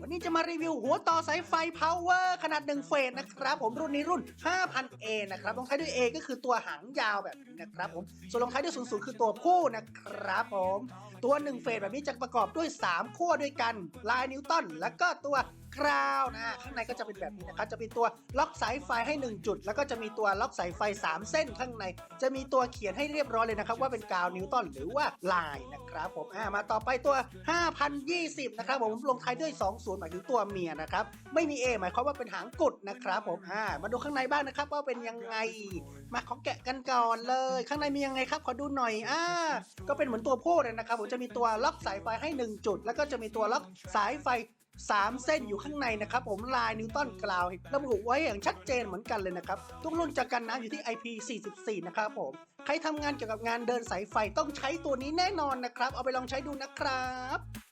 วันนี้จะมารีวิวหัวต่อสายไฟ power ขนาด1เฟสนะครับ ผมรุ่นนี้รุ่น 5000A นะครับลงท้ายด้วย A ก็คือตัวหางยาวแบบนี้นะครับผมส่วนลงท้ายด้วย00คือตัวผู้นะครับผม ตัว1เฟสแบบนี้จะประกอบด้วย 3 ขั้วด้วยกันลายนิวตันแล้วก็ตัวกราวนะข้างในก็จะเป็นแบบนี้นะครับจะเป็นตัวล็อกสายไฟให้ 1 จุด แล้วก็จะมีตัวล็อกสายไฟ 3 เส้นข้างใน จะมีตัวเขียนให้เรียบร้อยเลยนะครับ ว่าเป็นกาวนิวตันหรือว่าลายนะครับผมอ่ามาต่อไปตัว 5020 นะครับผมลงท้ายด้วย 20 หมายถึงตัวเมียนะครับไม่มี A หมายความว่าเป็นหางกุดนะครับผมอ่ามาดูข้างในบ้างนะครับว่าเป็นยังไง มาขอแกะกันก่อนเลย ข้างในมียังไงครับขอดูหน่อยอ่าก็เป็นเหมือนตัวผู้เลยนะครับผมจะมีตัวล็อกสายไฟให้ 1 จุด แล้วก็จะมีตัวล็อกสายไฟ 3 เส้นอยู่ข้างในนะครับผมลายนิวตันกล่าวระบุไว้อย่างชัดเจนเหมือนกันเลยนะครับทุกรุ่นจะกันน้ำอยู่ที่ IP44 นะครับผมใครทำงานเกี่ยวกับงานเดินสายไฟต้องใช้ตัวนี้แน่นอนนะครับ เอาไปลองใช้ดูนะครับ